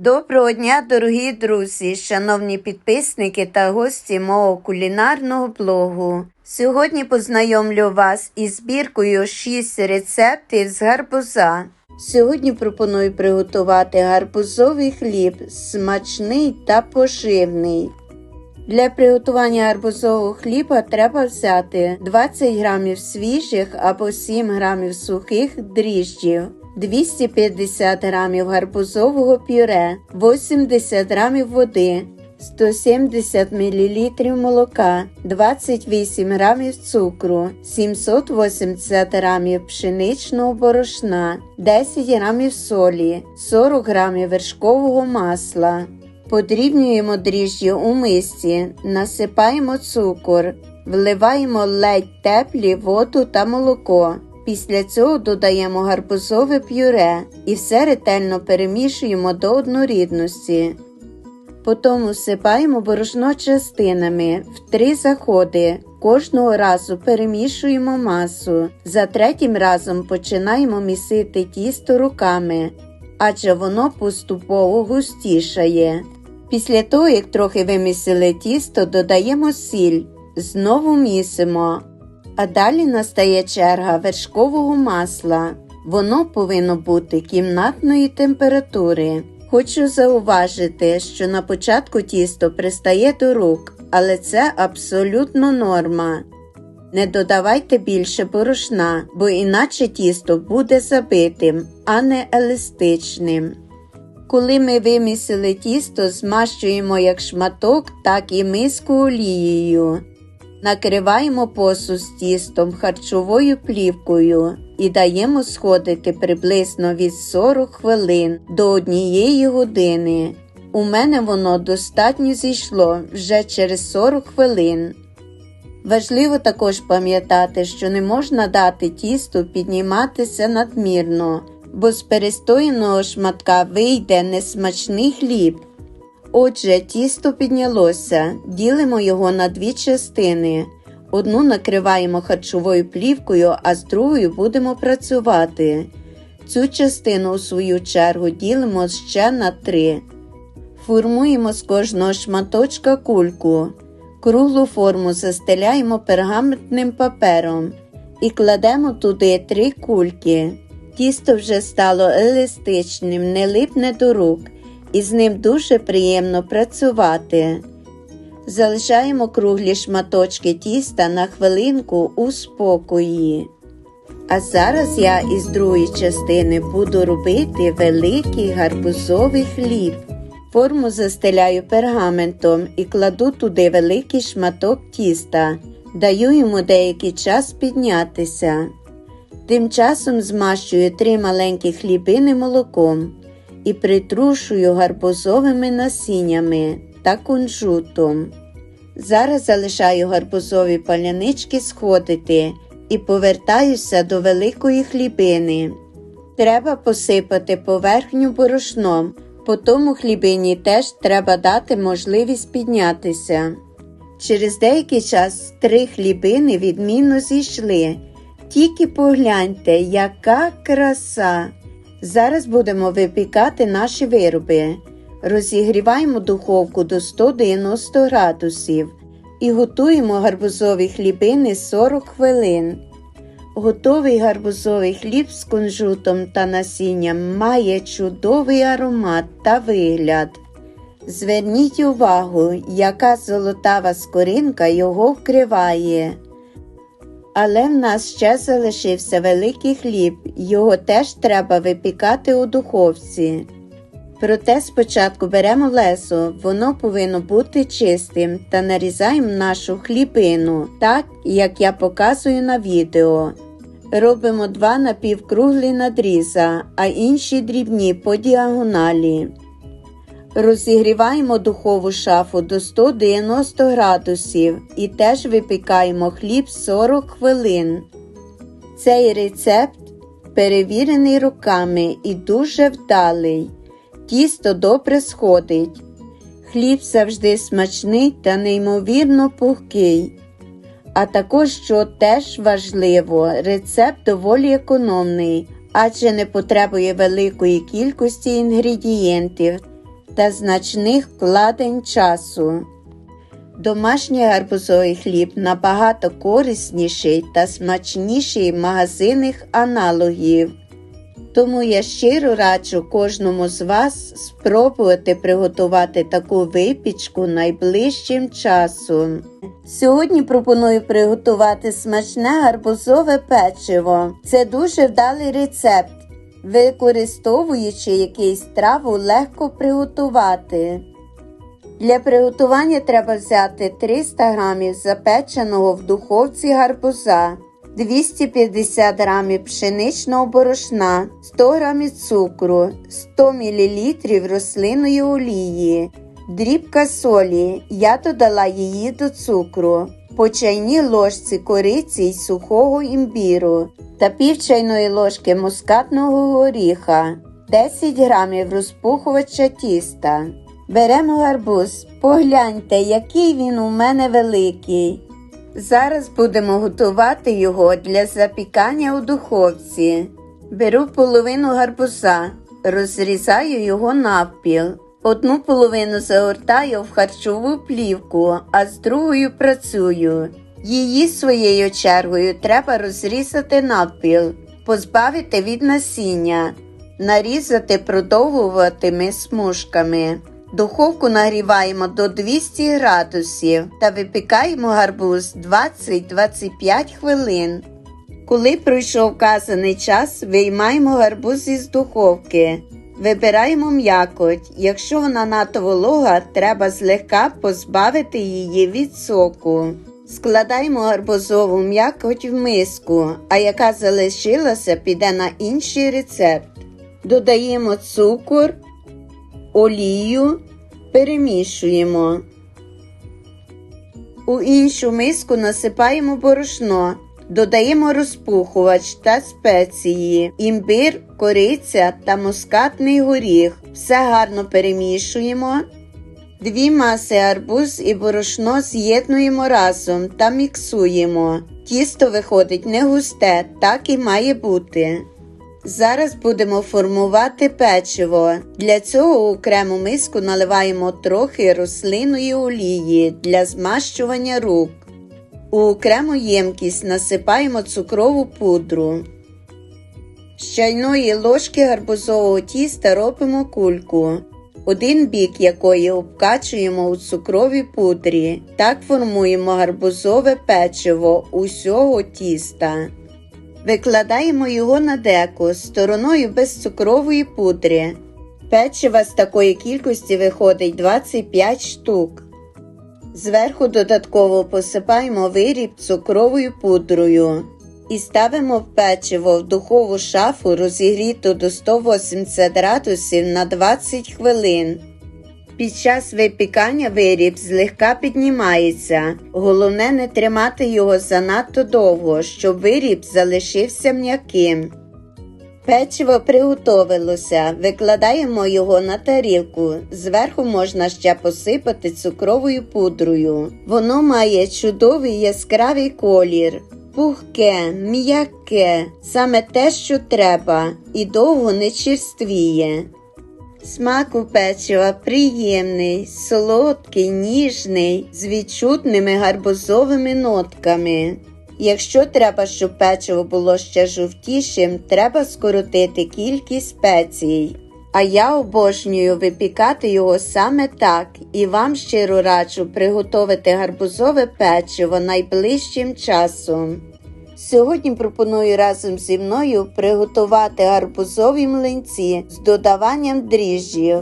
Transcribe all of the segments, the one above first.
Доброго дня, дорогі друзі, шановні підписники та гості мого кулінарного блогу. Сьогодні познайомлю вас із збіркою 6 рецептів з гарбуза. Сьогодні пропоную приготувати гарбузовий хліб, смачний та поживний. Для приготування гарбузового хліба треба взяти 20 грамів свіжих або 7 грамів сухих дріжджів, 250 грамів гарбузового пюре, 80 грамів води, 170 мл молока, 28 грамів цукру, 780 грамів пшеничного борошна, 10 грамів солі, 40 грамів вершкового масла. Подрібнюємо дріжджі у мисці, насипаємо цукор, вливаємо ледь теплі воду та молоко. Після цього додаємо гарбузове пюре і все ретельно перемішуємо до однорідності. Потім всипаємо борошно частинами в три заходи. Кожного разу перемішуємо масу. За третім разом починаємо місити тісто руками, адже воно поступово густішає. Після того, як трохи вимісили тісто, додаємо сіль, знову місимо. А далі настає черга вершкового масла. Воно повинно бути кімнатної температури. Хочу зауважити, що на початку тісто пристає до рук, але це абсолютно норма. Не додавайте більше борошна, бо іначе тісто буде забитим, а не еластичним. Коли ми вимісили тісто, змащуємо як шматок, так і миску олією. Накриваємо посуд з тістом харчовою плівкою і даємо сходити приблизно від 40 хвилин до 1 години. У мене воно достатньо зійшло вже через 40 хвилин. Важливо також пам'ятати, що не можна дати тісту підніматися надмірно, бо з перестояного шматка вийде несмачний хліб. Отже, тісто піднялося, ділимо його на дві частини. Одну накриваємо харчовою плівкою, а з другою будемо працювати. Цю частину, у свою чергу, ділимо ще на три. Формуємо з кожного шматочка кульку. Круглу форму застеляємо пергаментним папером і кладемо туди три кульки. Тісто вже стало еластичним, не липне до рук і з ним дуже приємно працювати. Залишаємо круглі шматочки тіста на хвилинку у спокої. А зараз я із другої частини буду робити великий гарбузовий хліб. Форму застеляю пергаментом і кладу туди великий шматок тіста, даю йому деякий час піднятися. Тим часом змащую три маленькі хлібини молоком і притрушую гарбузовими насіннями та кунжутом. Зараз залишаю гарбузові палянички сходити і повертаюся до великої хлібини. Треба посипати поверхню борошном, по тому хлібині теж треба дати можливість піднятися. Через деякий час три хлібини відмінно зійшли. Тільки погляньте, яка краса! Зараз будемо випікати наші вироби. Розігріваємо духовку до 190 градусів і готуємо гарбузові хлібини 40 хвилин. Готовий гарбузовий хліб з кунжутом та насінням має чудовий аромат та вигляд. Зверніть увагу, яка золотава скоринка його вкриває. Але в нас ще залишився великий хліб, його теж треба випікати у духовці. Проте спочатку беремо лесо, воно повинно бути чистим та нарізаємо нашу хлібину, так як я показую на відео. Робимо два напівкруглі надріза, а інші дрібні по діагоналі. Розігріваємо духову шафу до 190 градусів і теж випікаємо хліб 40 хвилин. Цей рецепт перевірений руками і дуже вдалий. Тісто добре сходить. Хліб завжди смачний та неймовірно пухкий. А також, що теж важливо, рецепт доволі економний, адже не потребує великої кількості інгредієнтів та значних вкладень часу. Домашній гарбузовий хліб набагато корисніший та смачніший магазинних аналогів. Тому я щиро раджу кожному з вас спробувати приготувати таку випічку найближчим часом. Сьогодні пропоную приготувати смачне гарбузове печиво. Це дуже вдалий рецепт. Використовуючи якийсь траву, легко приготувати. Для приготування треба взяти 300 г запеченого в духовці гарбуза, 250 г пшеничного борошна, 100 г цукру, 100 мл рослинної олії, дрібка солі. Я додала її до цукру, по чайній ложці кориці й сухого імбіру та пів чайної ложки мускатного горіха, 10 г розпухувача тіста. Беремо гарбуз. Погляньте, який він у мене великий. Зараз будемо готувати його для запікання у духовці. Беру половину гарбуза, розрізаю його навпіл. Одну половину загортаю в харчову плівку, а з другою працюю. Її своєю чергою треба розрізати навпіл, позбавити від насіння, нарізати продовгуватими смужками. Духовку нагріваємо до 200 градусів та випікаємо гарбуз 20-25 хвилин. Коли пройшов вказаний час, виймаємо гарбуз із духовки. Вибираємо м'якоть. Якщо вона надто волога, треба злегка позбавити її від соку. Складаємо гарбузову м'якоть в миску, а яка залишилася, піде на інший рецепт. Додаємо цукор олію перемішуємо. У іншу миску насипаємо борошно, додаємо розпухувач та спеції, імбир, кориця та мускатний горіх. Все гарно перемішуємо. Дві маси арбуз і борошно з'єднуємо разом та міксуємо. Тісто виходить не густе, так і має бути. Зараз будемо формувати печиво. Для цього у окрему миску наливаємо трохи рослинної олії для змащування рук. У окрему ємкість насипаємо цукрову пудру. З чайної ложки гарбузового тіста робимо кульку, один бік якої обкачуємо у цукровій пудрі. Так формуємо гарбузове печиво усього тіста. Викладаємо його на деку стороною без цукрової пудри. Печива з такої кількості виходить 25 штук. Зверху додатково посипаємо виріб цукровою пудрою і ставимо в печиво в духову шафу розігріту до 180 градусів на 20 хвилин. Під час випікання виріб злегка піднімається. Головне не тримати його занадто довго, щоб виріб залишився м'яким. Печиво приготовилося, викладаємо його на тарілку. Зверху можна ще посипати цукровою пудрою. Воно має чудовий яскравий колір. Пухке, м'яке, саме те, що треба, і довго не черствіє. Смак у печива приємний, солодкий, ніжний, з відчутними гарбузовими нотками. Якщо треба, щоб печиво було ще жовтішим, треба скоротити кількість спецій. А я обожнюю випікати його саме так і вам щиро раджу приготувати гарбузове печиво найближчим часом. Сьогодні пропоную разом зі мною приготувати гарбузові млинці з додаванням дріжджів.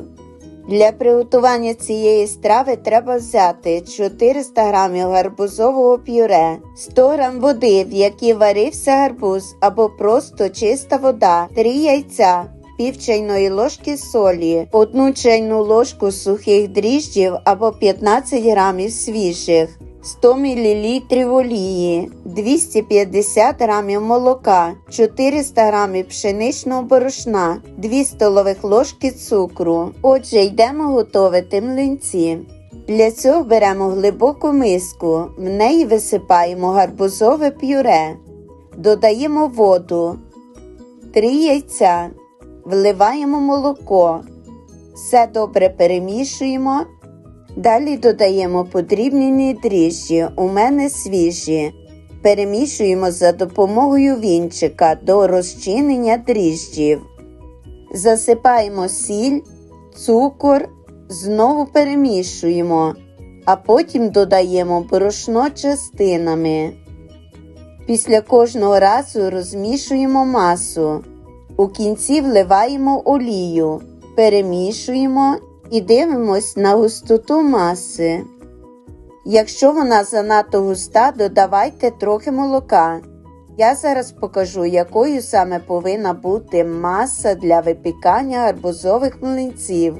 Для приготування цієї страви треба взяти 400 г гарбузового пюре, 100 г води, в якій варився гарбуз або просто чиста вода, 3 яйця, пів чайної ложки солі, 1 чайну ложку сухих дріжджів або 15 г свіжих. 100 мл олії, 250 г молока, 400 г пшеничного борошна, 2 столових ложки цукру. Отже, йдемо готувати млинці. Для цього беремо глибоку миску, в неї висипаємо гарбузове пюре, додаємо воду, 3 яйця, вливаємо молоко, Все добре перемішуємо. Далі додаємо подрібнені дріжджі, у мене свіжі. Перемішуємо за допомогою вінчика до розчинення дріжджів. Засипаємо сіль, цукор, знову перемішуємо, а потім додаємо борошно частинами. Після кожного разу розмішуємо масу. У кінці вливаємо олію, перемішуємо і дивимось на густоту маси. Якщо вона занадто густа, додавайте трохи молока. Я зараз покажу, якою саме повинна бути маса для випікання гарбузових млинців.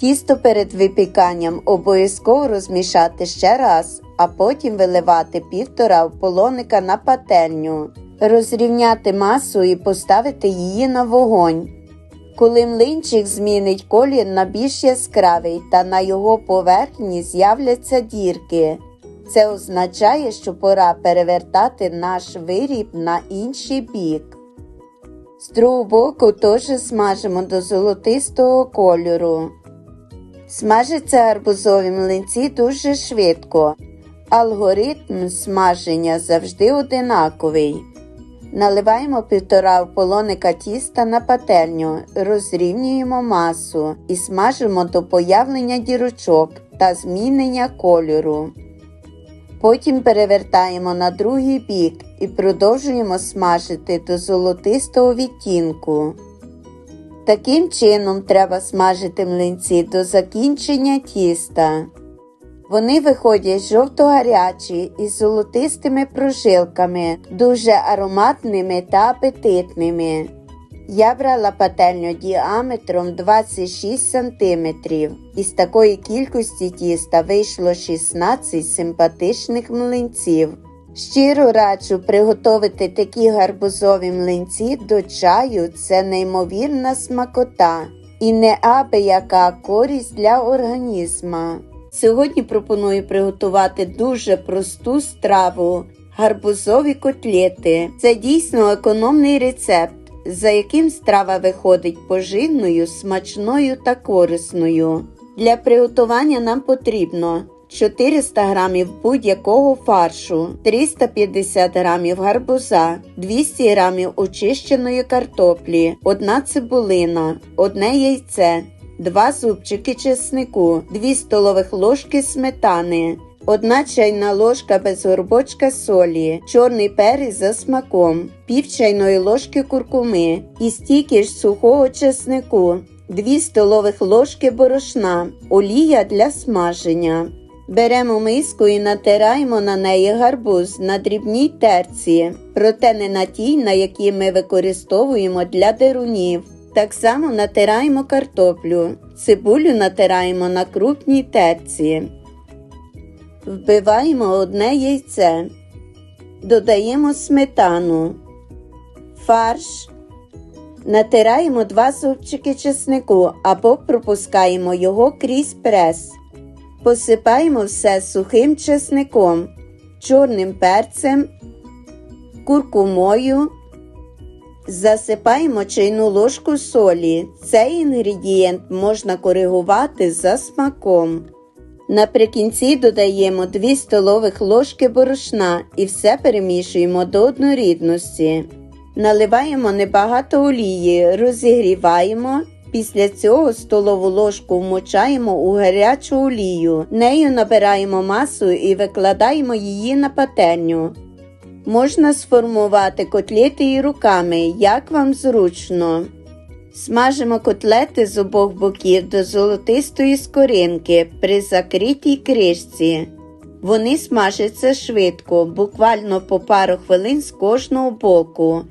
Тісто перед випіканням обов'язково розмішати ще раз, а потім виливати півтора полоника на пательню, розрівняти масу і поставити її на вогонь. Коли млинчик змінить колір на більш яскравий та на його поверхні з'являться дірки, це означає, що пора перевертати наш виріб на інший бік. З другого боку теж смажимо до золотистого кольору. Смажаться гарбузові млинці дуже швидко. Алгоритм смаження завжди одинаковий. Наливаємо півтора полоника тіста на пательню, розрівнюємо масу і смажимо до появлення дірочок та змінення кольору. Потім перевертаємо на другий бік і продовжуємо смажити до золотистого відтінку. Таким чином треба смажити млинці до закінчення тіста. Вони виходять жовто-гарячі із золотистими прожилками, дуже ароматними та апетитними. Я брала пательню діаметром 26 см. Із такої кількості тіста вийшло 16 симпатичних млинців. Щиро раджу приготувати такі гарбузові млинці до чаю це неймовірна смакота і неабияка користь для організма. Сьогодні пропоную приготувати дуже просту страву гарбузові котлети. Це дійсно економний рецепт, за яким страва виходить поживною, смачною та корисною. Для приготування нам потрібно 400 г будь-якого фаршу, 350 г гарбуза, 200 г очищеної картоплі, 1 цибулина, 1 яйце, 2 зубчики чеснику, 2 столових ложки сметани, 1 чайна ложка без горбочка солі, чорний перець за смаком, пів чайної ложки куркуми і стільки ж сухого чеснику, 2 столових ложки борошна, олія для смаження. Беремо миску і натираємо на неї гарбуз на дрібній терці, проте не на тій, на якій ми використовуємо для дерунів. Так само натираємо картоплю, цибулю натираємо на крупній терці. Вбиваємо одне яйце, додаємо сметану, фарш, натираємо два зубчики чеснику або пропускаємо його крізь прес. Посипаємо все сухим чесником, чорним перцем, куркумою. Засипаємо чайну ложку солі. Цей інгредієнт можна коригувати за смаком. Наприкінці додаємо 2 столових ложки борошна і все перемішуємо до однорідності. Наливаємо небагато олії, розігріваємо. Після цього столову ложку вмочаємо у гарячу олію. Нею набираємо масу і викладаємо її на пательню. Можна сформувати котлети і руками, як вам зручно. Смажимо котлети з обох боків до золотистої скоринки при закритій кришці. Вони смажаться швидко, буквально по пару хвилин з кожного боку.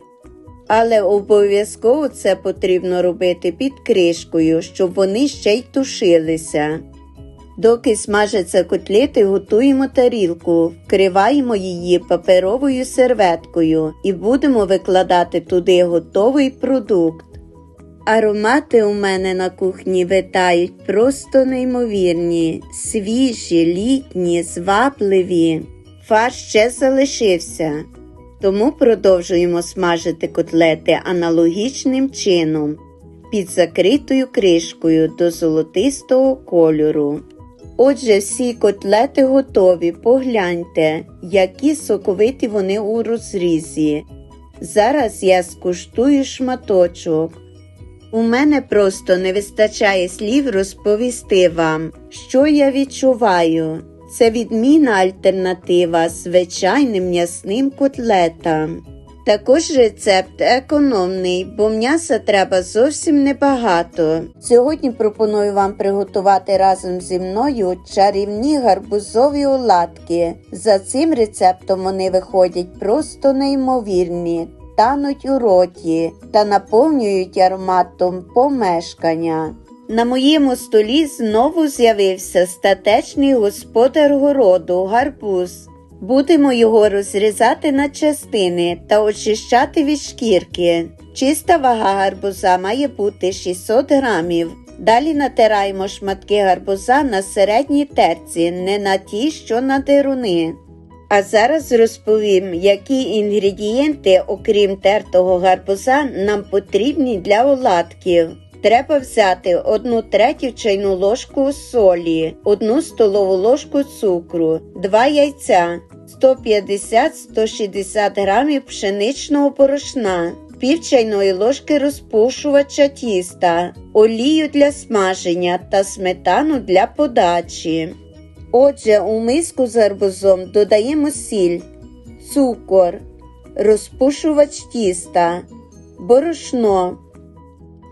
Але обов'язково це потрібно робити під кришкою, щоб вони ще й тушилися. Доки смажаться котлети, готуємо тарілку, вкриваємо її паперовою серветкою і будемо викладати туди готовий продукт. Аромати у мене на кухні витають просто неймовірні, свіжі, літні, звабливі. Фарш ще залишився, тому продовжуємо смажити котлети аналогічним чином. під закритою кришкою до золотистого кольору. Отже, всі котлети готові. Погляньте, які соковиті вони у розрізі. Зараз я скуштую шматочок. У мене просто не вистачає слів розповісти вам, що я відчуваю. Це відмінна альтернатива звичайним м'ясним котлетам. Також рецепт економний, бо м'яса треба зовсім небагато. Сьогодні пропоную вам приготувати разом зі мною чарівні гарбузові оладки. За цим рецептом вони виходять просто неймовірні, тануть у роті та наповнюють ароматом помешкання. На моєму столі знову з'явився статечний господар городу гарбуз. Будемо його розрізати на частини та очищати від шкірки. Чиста вага гарбуза має бути 600 грамів. Далі натираємо шматки гарбуза на середній терці, не на ті, що на деруни. А зараз розповім, які інгредієнти, окрім тертого гарбуза, нам потрібні для оладків. Треба взяти 1 третю чайну ложку солі, 1 столову ложку цукру, 2 яйця, 150-160 грамів пшеничного порошна, пів чайної ложки розпушувача тіста, олію для смаження та сметану для подачі. Отже, у миску з гарбузом додаємо сіль, цукор, розпушувач тіста, борошно.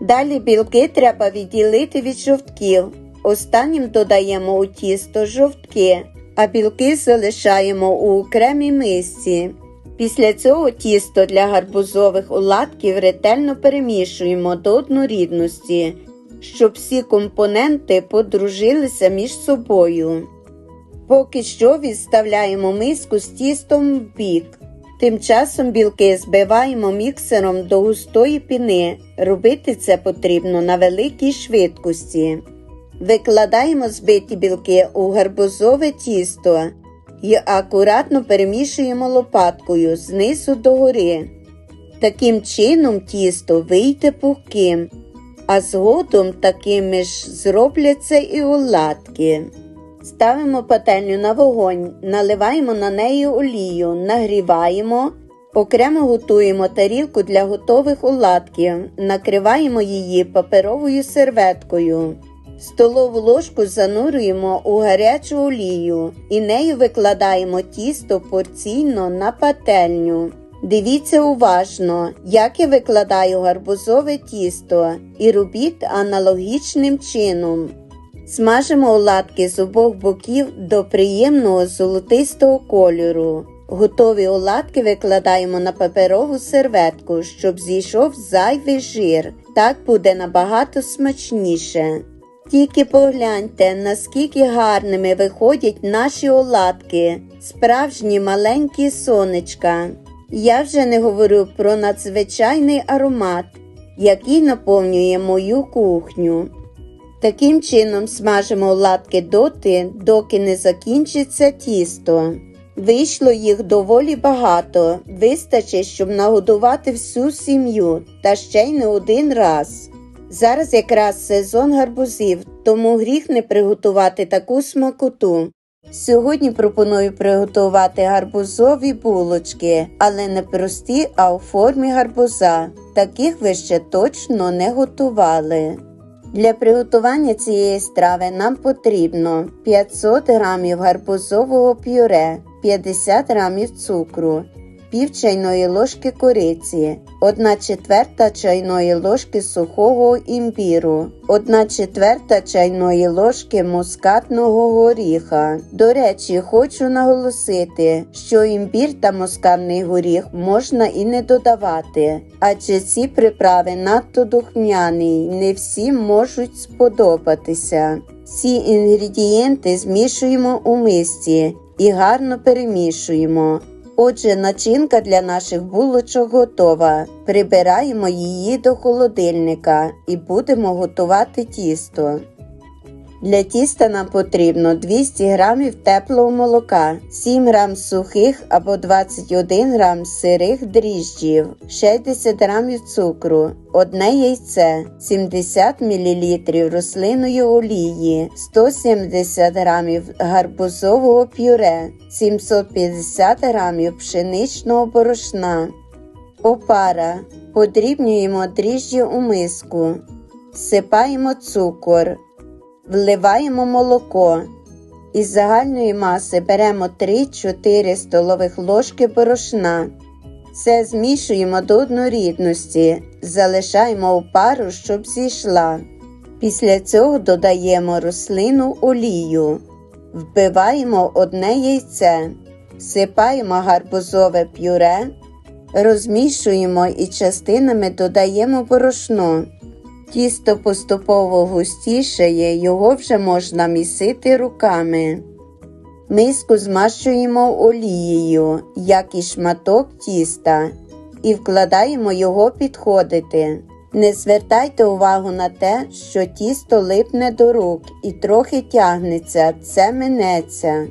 Далі білки треба відділити від жовтків. Останнім додаємо у тісто жовтки, а білки залишаємо у окремій мисці. Після цього тісто для гарбузових оладків ретельно перемішуємо до однорідності, щоб всі компоненти подружилися між собою. Поки що відставляємо миску з тістом в бік. Тим часом білки збиваємо міксером до густої піни. Робити це потрібно на великій швидкості. Викладаємо збиті білки у гарбузове тісто і акуратно перемішуємо лопаткою знизу догори. Таким чином тісто вийде пухким, а згодом такими ж зробляться і оладки. Ставимо пательню на вогонь, наливаємо на неї олію, нагріваємо, окремо готуємо тарілку для готових оладків, накриваємо її паперовою серветкою. Столову ложку занурюємо у гарячу олію і нею викладаємо тісто порційно на пательню. Дивіться уважно, як я викладаю гарбузове тісто і робіть аналогічним чином. Смажимо оладки з обох боків до приємного золотистого кольору. Готові оладки викладаємо на паперову серветку, щоб зійшов зайвий жир. Так буде набагато смачніше. Тільки погляньте, наскільки гарними виходять наші оладки, справжні маленькі сонечка. Я вже не говорю про надзвичайний аромат, який наповнює мою кухню. Таким чином смажимо оладки доти, доки не закінчиться тісто. Вийшло їх доволі багато, вистачить, щоб нагодувати всю сім'ю та ще й не один раз. Зараз якраз сезон гарбузів, тому гріх не приготувати таку смакоту. Сьогодні пропоную приготувати гарбузові булочки, але не прості, а у формі гарбуза. Таких ви ще точно не готували. Для приготування цієї страви нам потрібно 500 г гарбузового пюре, 50 г цукру, пів чайної ложки кориці, 1 четверта чайної ложки сухого імбіру, 1 четверта чайної ложки мускатного горіха. До речі, хочу наголосити, що імбір та мускатний горіх можна і не додавати, адже ці приправи надто духмяні, не всім можуть сподобатися. Ці інгредієнти змішуємо у мисці і гарно перемішуємо. Отже, начинка для наших булочок готова. Прибираємо її до холодильника і будемо готувати тісто. Для тіста нам потрібно 200 г теплого молока, 7 г сухих або 21 г сирих дріжджів, 60 г цукру, одне яйце, 70 мл рослинної олії, 170 г гарбузового пюре, 750 г пшеничного борошна. Опара. Подрібнюємо дріжджі у миску. Всипаємо цукор. Вливаємо молоко. Із загальної маси беремо 3-4 столових ложки борошна. Все змішуємо до однорідності, залишаємо у пару, щоб зійшла. Після цього додаємо рослину олію, вбиваємо одне яйце, всипаємо гарбузове пюре, розмішуємо і частинами додаємо борошно. Тісто поступово густішає, його вже можна місити руками. Миску змащуємо олією, як і шматок тіста, і вкладаємо його підходити. Не звертайте увагу на те, що тісто липне до рук і трохи тягнеться, це минеться.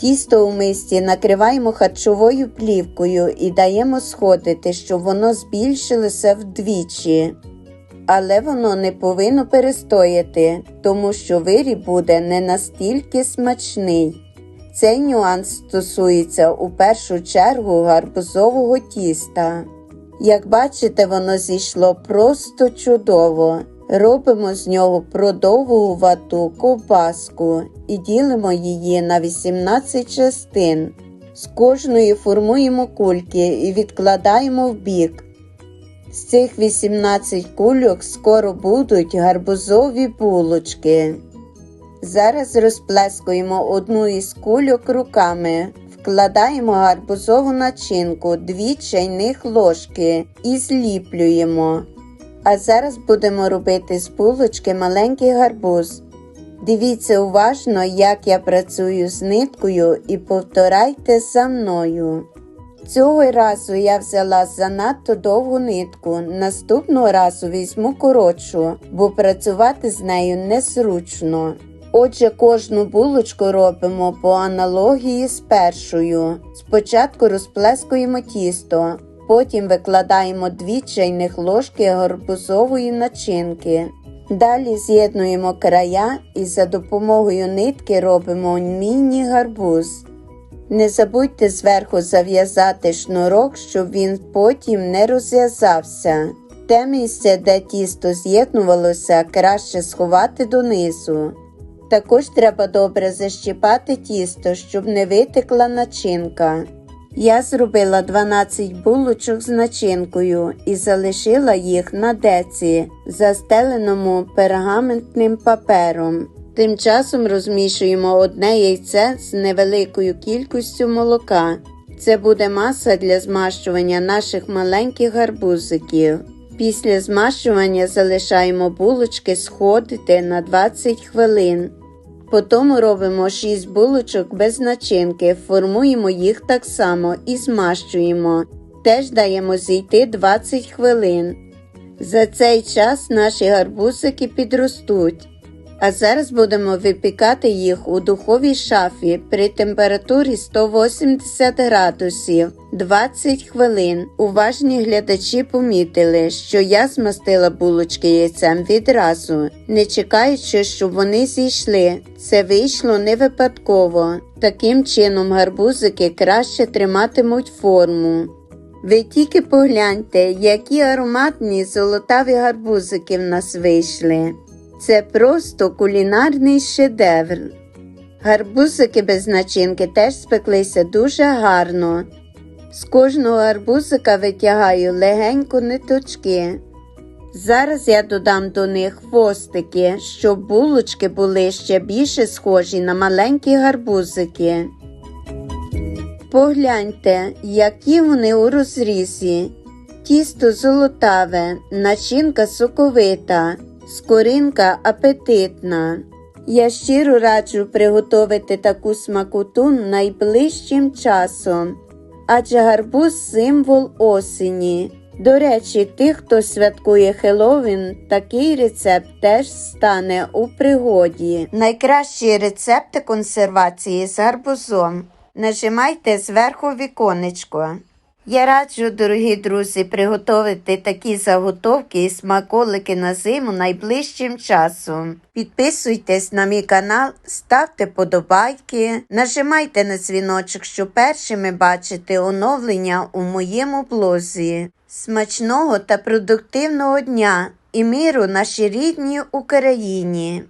Тісто у мисці накриваємо харчовою плівкою і даємо сходити, щоб воно збільшилося вдвічі. Але воно не повинно перестояти, тому що виріб буде не настільки смачний. Цей нюанс стосується у першу чергу гарбузового тіста. Як бачите, воно зійшло просто чудово. Робимо з нього продовгувату ковбаску і ділимо її на 18 частин. З кожної формуємо кульки і відкладаємо в бік. З цих 18 кульок скоро будуть гарбузові булочки. Зараз розплескуємо одну із кульок руками, вкладаємо гарбузову начинку 2 чайних ложки і зліплюємо. А зараз будемо робити з булочки маленький гарбуз. Дивіться уважно, як я працюю з ниткою і повторяйте за мною. Цього разу я взяла занадто довгу нитку. Наступного разу візьму коротшу, бо працювати з нею незручно. Отже, кожну булочку робимо по аналогії з першою. Спочатку розплескуємо тісто, потім викладаємо 2 чайних ложки гарбузової начинки. Далі з'єднуємо края і за допомогою нитки робимо міні-гарбуз. Не забудьте зверху зав'язати шнурок, щоб він потім не розв'язався. Те місце, де тісто з'єднувалося, краще сховати донизу. Також треба добре защіпати тісто, щоб не витекла начинка. Я зробила 12 булочок з начинкою і залишила їх на деці, застеленому пергаментним папером. Тим часом розмішуємо одне яйце з невеликою кількістю молока. Це буде маса для змащування наших маленьких гарбузиків. Після змащування залишаємо булочки сходити на 20 хвилин. Потім робимо 6 булочок без начинки, формуємо їх так само і змащуємо. Теж даємо зійти 20 хвилин. За цей час наші гарбузики підростуть. А зараз будемо випікати їх у духовій шафі при температурі 180 градусів 20 хвилин. Уважні глядачі помітили, що я змастила булочки яйцем відразу, не чекаючи, щоб вони зійшли. Це вийшло не випадково. Таким чином гарбузики краще триматимуть форму. Ви тільки погляньте, які ароматні золотаві гарбузики в нас вийшли. Це просто кулінарний шедевр. Гарбузики без начинки теж спеклися дуже гарно. З кожного гарбузика витягаю легенько ниточки. Зараз я додам до них хвостики, щоб булочки були ще більше схожі на маленькі гарбузики. Погляньте, які вони у розрізі. Тісто золотаве, начинка соковита, скоринка апетитна. Я щиро раджу приготувати таку смакоту найближчим часом, адже гарбуз символ осені. До речі, тих, хто святкує Хеллоуін, такий рецепт теж стане у пригоді. Найкращі рецепти консервації з гарбузом. Нажимайте зверху віконечко. Я раджу, дорогі друзі, приготувати такі заготовки і смаколики на зиму найближчим часом. Підписуйтесь на мій канал, ставте подобайки, нажимайте на дзвіночок, щоб першими бачити оновлення у моєму блозі. Смачного та продуктивного дня і миру нашій рідній Україні!